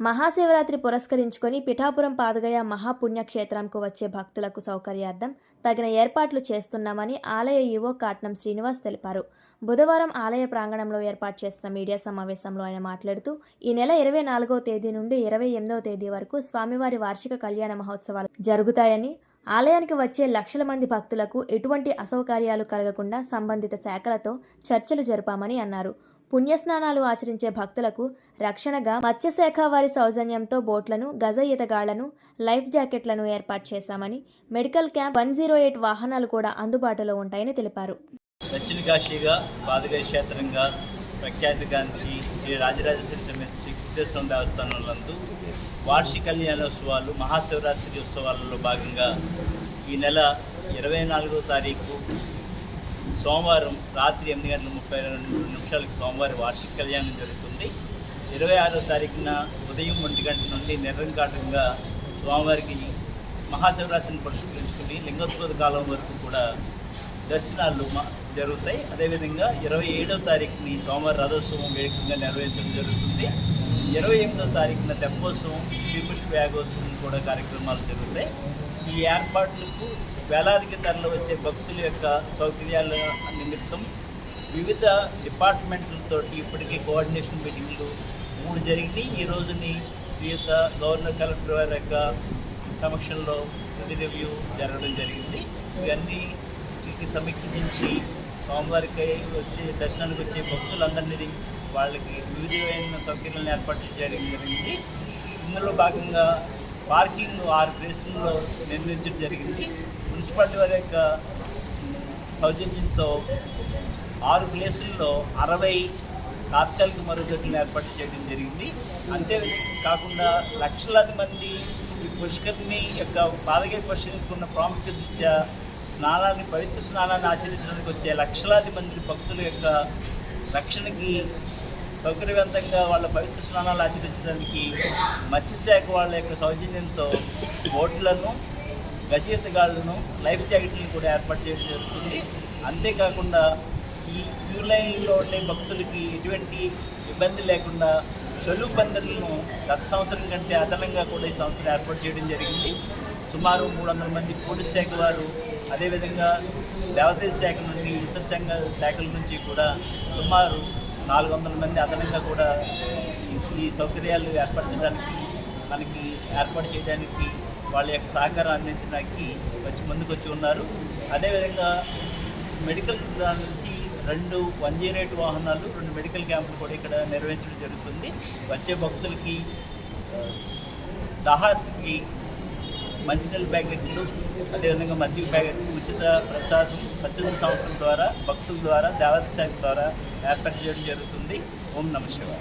మహాశివరాత్రి పురస్కరించుకొని పిఠాపురం పాదగయ మహాపుణ్యక్షేత్రంకు వచ్చే భక్తులకు సౌకర్యార్థం తగిన ఏర్పాట్లు చేస్తున్నామని ఆలయ ఈవో కాట్నం శ్రీనివాస్ తెలిపారు. బుధవారం ఆలయ ప్రాంగణంలో ఏర్పాటు చేసిన మీడియా సమావేశంలో ఆయన మాట్లాడుతూ ఈ నెల ఇరవై నాలుగవ తేదీ నుండి ఇరవై ఎనిమిదవ తేదీ వరకు స్వామివారి వార్షిక కళ్యాణ మహోత్సవాలు జరుగుతాయని ఆలయానికి వచ్చే లక్షల మంది భక్తులకు ఎటువంటి అసౌకర్యాలు కలగకుండా సంబంధిత శాఖలతో చర్చలు జరిపామని అన్నారు. పుణ్యస్నానాలు ఆచరించే భక్తులకు రక్షణగా మత్స్యశాఖ వారి సౌజన్యంతో బోట్లను గజ ఈతగాళ్ళను లైఫ్ జాకెట్లను ఏర్పాటు చేశామని medical camp one zero eight వాహనాలు కూడా అందుబాటులో ఉంటాయని తెలిపారు. దక్షిణ కాశీగా పాదగయ క్షేత్రంగా ప్రఖ్యాతిగాంచి శ్రీ రాజరాజేశ్వరి సమేత శ్రీ కుట్టేశ్వరం దేవస్థానం వార్షిక కళ్యాణోత్సవాలు మహాశివరాత్రి ఉత్సవాలలో భాగంగా ఈ నెల ఇరవై నాలుగో తారీఖు సోమవారం రాత్రి ఎనిమిది గంటల ముప్పై రెండు నిమిషాలకు సోమవారం వార్షిక కళ్యాణం జరుగుతుంది. ఇరవై ఆరో తారీఖున ఉదయం ఒంటి గంట నుండి నిరంకాటంగా స్వామివారికి మహాశివరాత్రిని పురస్కరించుకుని లింగోత్పద కాలం వరకు కూడా దర్శనాలు జరుగుతాయి. అదేవిధంగా ఇరవై ఏడో తారీఖుని సోమవారం రథోత్సవం వేడుకగా నిర్వహించడం జరుగుతుంది. ఇరవై ఎనిమిదో తారీఖున తెప్పోత్సవం శ్రీపుష్ప యాగోత్సవం కూడా కార్యక్రమాలు జరుగుతాయి. ఈ ఏర్పాట్లకు వేలాదికి తరలి వచ్చే భక్తుల యొక్క సౌకర్యాల నిమిత్తం వివిధ డిపార్ట్మెంట్లతో ఇప్పటికే కోఆర్డినేషన్ మీటింగ్లు మూడు జరిగింది ఈ రోజుని వివిధ గవర్నర్ కలెక్టర్ వారి యొక్క సమక్షంలో తుది రివ్యూ జరగడం జరిగింది. ఇవన్నీ వీటికి సమీక్షించి స్వామివారికి వచ్చే దర్శనానికి వచ్చే భక్తులందరినీ వాళ్ళకి వివిధమైన సౌకర్యాలను ఏర్పాటు చేయడం జరిగింది. ఇందులో భాగంగా పార్కింగ్ ఆరు ప్లేసుల్లో నిర్మించడం జరిగింది. మున్సిపాలిటీ వారి యొక్క సౌజన్యంతో ఆరు ప్లేసుల్లో అరవై తాత్కాలిక మరుగుదొడ్లను ఏర్పాటు చేయడం జరిగింది. అంతే కాకుండా లక్షలాది మంది ఈ పుష్కరిని యొక్క పాదగే ఉన్న ప్రాముఖ్యత ఇచ్చా స్నానాన్ని పవిత్ర స్నానాన్ని ఆచరించడానికి వచ్చే లక్షలాది మంది భక్తుల యొక్క రక్షణకి సౌకర్యవంతంగా వాళ్ళ పవిత్ర స్నానాలు ఆచరించడానికి మత్స్యశాఖ వాళ్ళ యొక్క సౌజన్యంతో బోట్లను గజయితగాళ్ళను లైఫ్ జాకెట్లను కూడా ఏర్పాటు చేయడం జరుగుతుంది. అంతేకాకుండా ఈ క్యూ లైన్లో ఉండే భక్తులకి ఎటువంటి ఇబ్బంది లేకుండా చలువు పందిర్లను గత సంవత్సరం కంటే అదనంగా కూడా ఈ సంవత్సరం ఏర్పాటు చేయడం జరిగింది. సుమారు మూడు వందల మంది పోలీస్ శాఖ వారు అదేవిధంగా దేవాదాయ శాఖ నుండి ఇతర సంఘ శాఖల నుంచి కూడా సుమారు నాలుగు వందల మంది అదనంగా కూడా ఈ- సౌకర్యాలు ఏర్పరచడానికి మనకి ఏర్పాటు చేయడానికి వాళ్ళ యొక్క సహకారం అందించడానికి వచ్చి ముందుకు వచ్చి ఉన్నారు. అదేవిధంగా మెడికల్ దాని నుంచి రెండు వన్ జీరో ఎయిట్ వాహనాలు రెండు మెడికల్ క్యాంపులు కూడా ఇక్కడ నిర్వహించడం జరుగుతుంది. వచ్చే భక్తులకి ఆ, మంచినీళ్ళ ప్యాకెట్లు అదేవిధంగా మజ్జిగ ప్యాకెట్లు ఉచిత ప్రసాదం పద్దెనిమిది సంవత్సరం ద్వారా భక్తుల ద్వారా దేవత శాఖ ద్వారా ఏర్పాటు చేయడం జరుగుతుంది. ఓం నమ శివాయ.